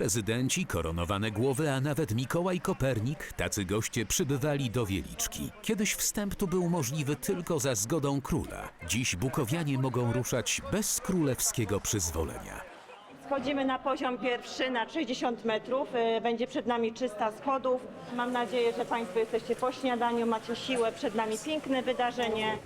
Prezydenci, koronowane głowy, a nawet Mikołaj Kopernik, tacy goście przybywali do Wieliczki. Kiedyś wstęp tu był możliwy tylko za zgodą króla. Dziś bukowianie mogą ruszać bez królewskiego przyzwolenia. Schodzimy na poziom pierwszy na 60 metrów. Y, Będzie przed nami 300 schodów. Mam nadzieję, że Państwo jesteście po śniadaniu, macie siłę. Przed nami piękne wydarzenie.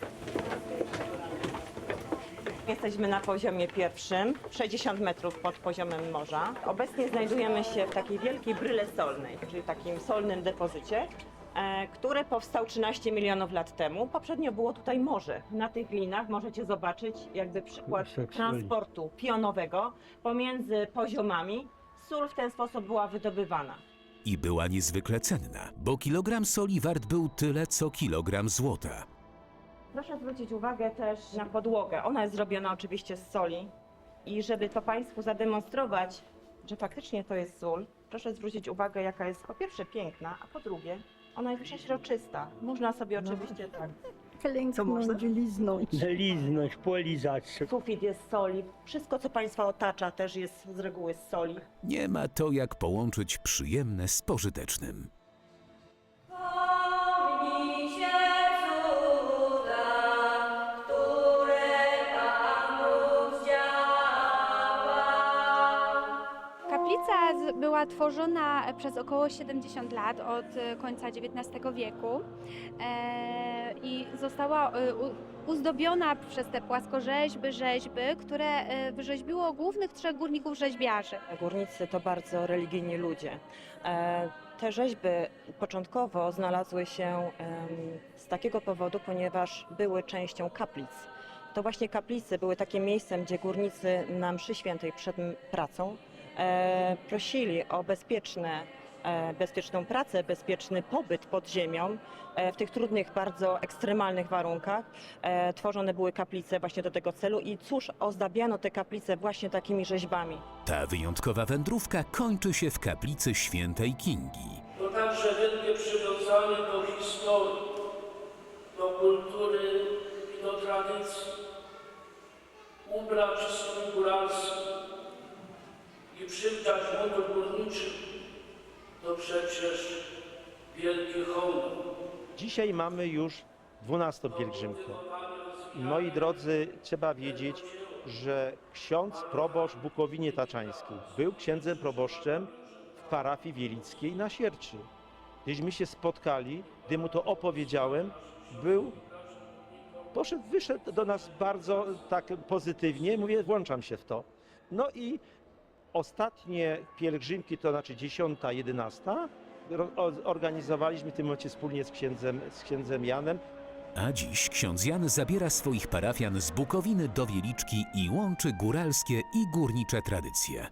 Jesteśmy na poziomie pierwszym, 60 metrów pod poziomem morza. Obecnie znajdujemy się w takiej wielkiej bryle solnej, czyli takim solnym depozycie, e, które powstał 13 milionów lat temu. Poprzednio było tutaj morze. Na tych linach możecie zobaczyć jakby przykład transportu pionowego pomiędzy poziomami. Sól w ten sposób była wydobywana. I była niezwykle cenna, bo kilogram soli wart był tyle, co kilogram złota. Proszę zwrócić uwagę też na podłogę. Ona jest zrobiona oczywiście z soli. I żeby to Państwu zademonstrować, że faktycznie to jest sól, proszę zwrócić uwagę, jaka jest po pierwsze piękna, a po drugie, ona jest przeźroczysta. Można sobie oczywiście tak. klęknąć, liznąć. Zaliznąć, polizać. Sufit jest z soli. Wszystko, co Państwa otacza, też jest z reguły z soli. Nie ma to jak połączyć przyjemne z pożytecznym. Była tworzona przez około 70 lat od e, końca XIX wieku e, i została e, uzdobiona przez te płaskorzeźby, rzeźby, które wyrzeźbiło głównych trzech górników rzeźbiarzy. Górnicy to bardzo religijni ludzie. Te rzeźby początkowo znalazły się z takiego powodu, ponieważ były częścią kaplic. To właśnie kaplice były takim miejscem, gdzie górnicy na mszy świętej przed pracą prosili o bezpieczne, e, bezpieczną pracę, bezpieczny pobyt pod ziemią e, w tych trudnych, bardzo ekstremalnych warunkach. E, Tworzone były kaplice właśnie do tego celu i cóż, ozdabiano te kaplice właśnie takimi rzeźbami. Ta wyjątkowa wędrówka kończy się w kaplicy świętej Kingi. To także wielkie przywiązanie do historii, do kultury i do tradycji. Ubrać strój przywdziać mundur górniczy to przecież wielki honor. Dzisiaj mamy już 12 pielgrzymkę. Moi drodzy, trzeba wiedzieć, że ksiądz proboszcz Bukowinie Taczańskiej był księdzem proboszczem w parafii wielickiej na Sierczy. Gdzieśmy się spotkali, gdy mu to opowiedziałem, był, poszedł, wyszedł do nas bardzo tak pozytywnie, mówię, włączam się w to. No i ostatnie pielgrzymki, to znaczy 10, 11, ro- o- organizowaliśmy w tym momencie wspólnie z księdzem, z księdzem Janem. A dziś ksiądz Jan zabiera swoich parafian z Bukowiny do Wieliczki i łączy góralskie i górnicze tradycje.